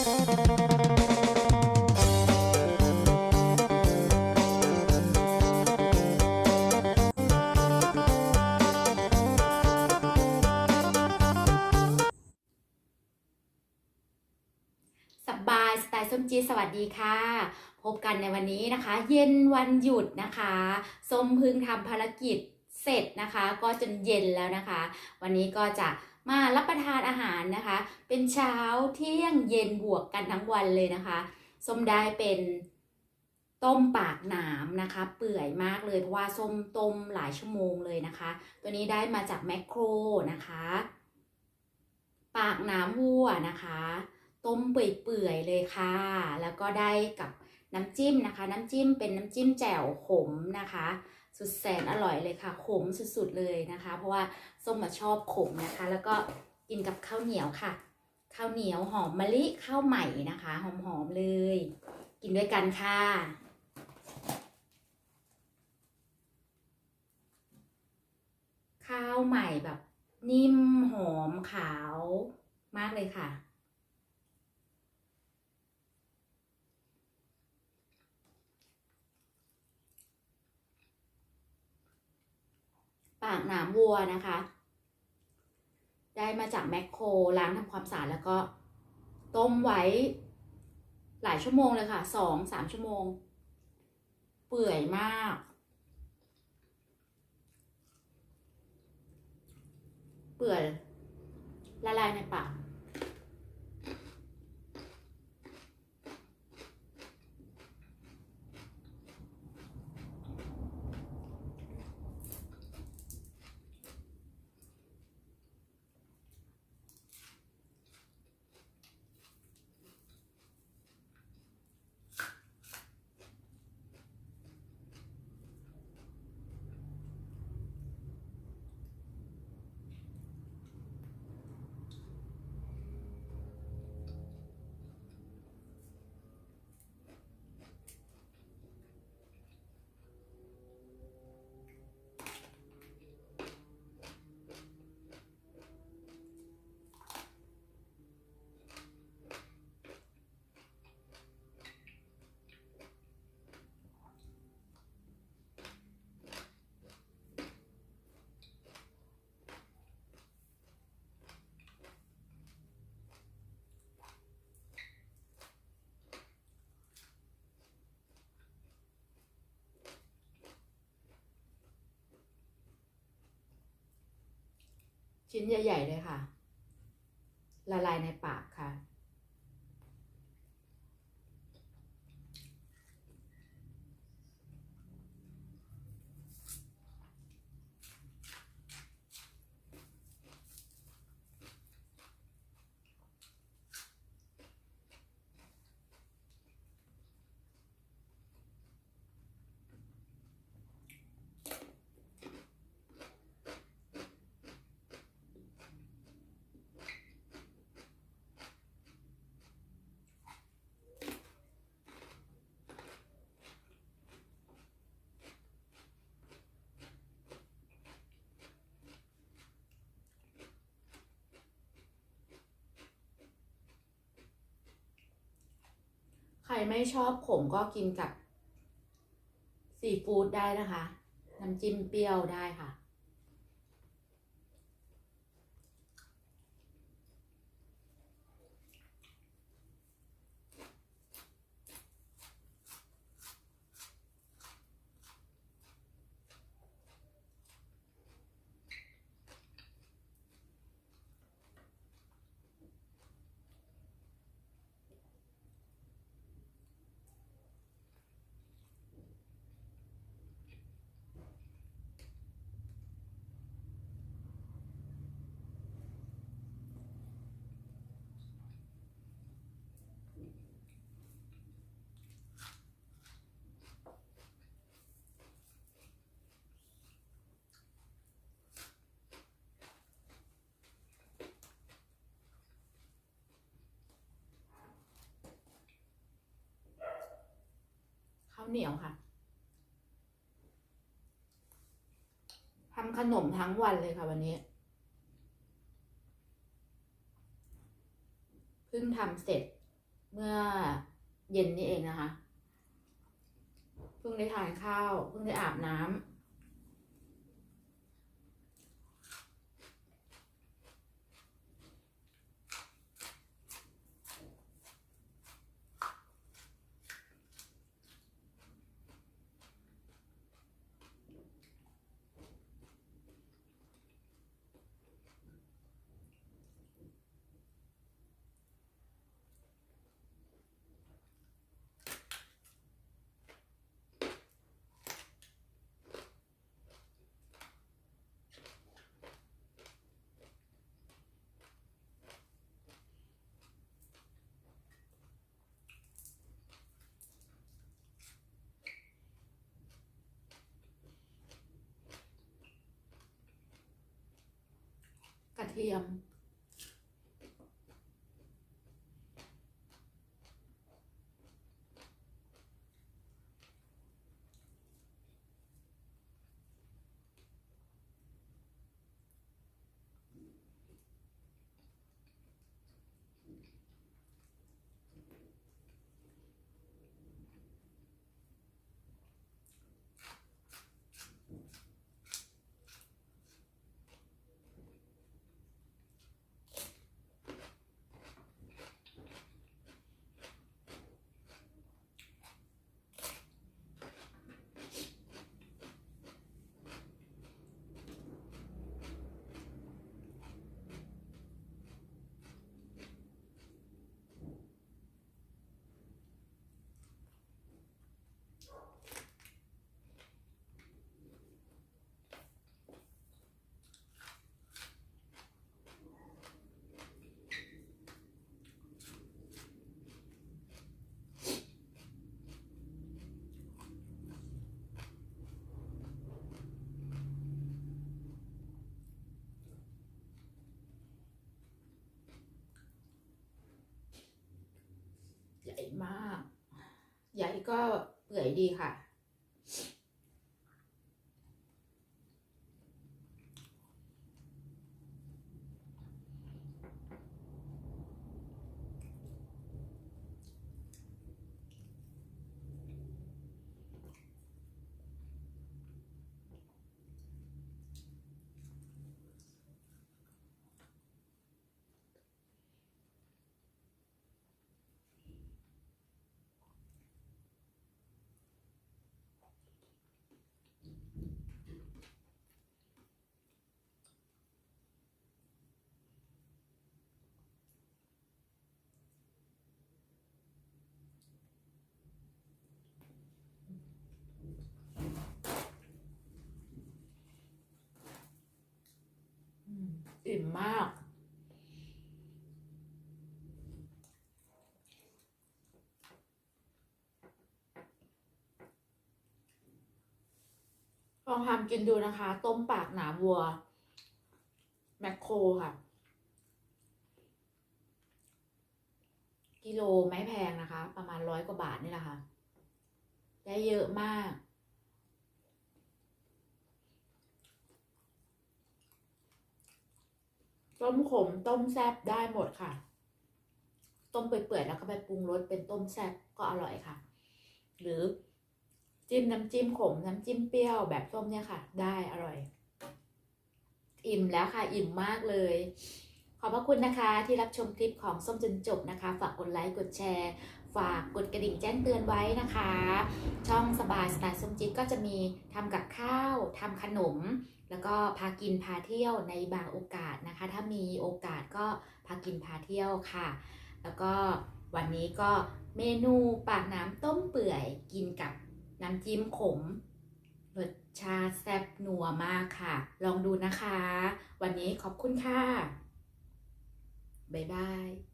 สบายสไตล์ส้มจีสวัสดีค่ะ พบกันในวันนี้นะคะ เย็นวันหยุดนะคะส้มพึ่งทำภารกิจเสร็จนะคะ ก็จนเย็นแล้วนะคะ วันนี้ก็จะ มารับประทานอาหารนะคะ เป็นเช้าเที่ยงเย็นบวกกันทั้งวันเลยนะคะส้มได้เป็นต้มปากหนามนะคะ เปื่อยมากเลยเพราะว่าส้มต้มหลายชั่วโมงเลยนะคะ ตัวนี้ได้มาจากแมคโครนะคะ ปากหนามวัวนะคะ ต้มเปื่อยๆเลยค่ะ แล้วก็ได้กับน้ำจิ้มนะคะ น้ำจิ้มเป็นน้ำจิ้มแจ่วขมนะคะ สุดแสนอร่อยเลยค่ะขมสุดๆเลยนะคะ เพราะว่าส้มมาชอบขมนะคะ แล้วก็กินกับข้าวเหนียวค่ะ ข้าวเหนียวหอมมะลิข้าวใหม่นะคะ หอมๆเลย กินด้วยกันค่ะข้าวใหม่แบบนิ่มหอมขาวมากเลยค่ะ ปากหนามวัวนะคะ ได้มาจากแมคโครล้างทำความสะอาดแล้วก็ต้มไว้หลายชั่วโมงเลยค่ะสองสามชั่วโมง เปื่อยมาก เปื่อยละลายในปาก ชิ้นใหญ่ ๆ เลยค่ะ ละลายในปากค่ะ ไม่ชอบขมก็กินกับซีฟู้ดได้นะคะ น้ำจิ้มเปรี้ยวได้ค่ะ เหนียวค่ะทำขนมทั้งวันเลยค่ะวันนี้เพิ่งทำเสร็จเมื่อเย็นนี่เองนะคะ เพิ่งได้ทานข้าว เพิ่งได้อาบน้ำ กระเทียม มาก ใหญ่ก็เปื่อยดีค่ะ อืม อิ่มมาก ลองทำกินดูนะคะ ต้มปากหนาวัว แมคโครค่ะ กิโลไม่แพงนะคะ ประมาณร้อยกว่าบาทนี่แหละค่ะ ได้เยอะมาก ต้มขมต้มแซ่บได้หมดค่ะ ต้มเปื่อยๆแล้วก็ไปปรุงรสเป็นต้มแซ่บก็อร่อยค่ะ หรือจิ้มน้ำจิ้มขมน้ำจิ้มเปรี้ยวแบบส้มเนี่ยค่ะ ได้อร่อย อิ่มแล้วค่ะ อิ่มมากเลย ขอบพระคุณนะคะที่รับชมคลิปของส้มจนจบนะคะ ฝากกดไลค์กดแชร์ ฝากกดกระดิ่งแจ้งเตือนไว้นะคะ ช่องสบายสไตล์ส้มจิ๊บก็จะมีทำกับข้าวทำขนม แล้วก็พากินพาเที่ยวในบางโอกาสนะคะ ถ้ามีโอกาสก็พากินพาเที่ยวค่ะ แล้วก็วันนี้ก็เมนูปากน้ำต้มเปื่อยกินกับน้ำจิ้มขมรสชาติแซ่บนัวมากค่ะ ลองดูนะคะ วันนี้ขอบคุณค่ะ บ๊ายบาย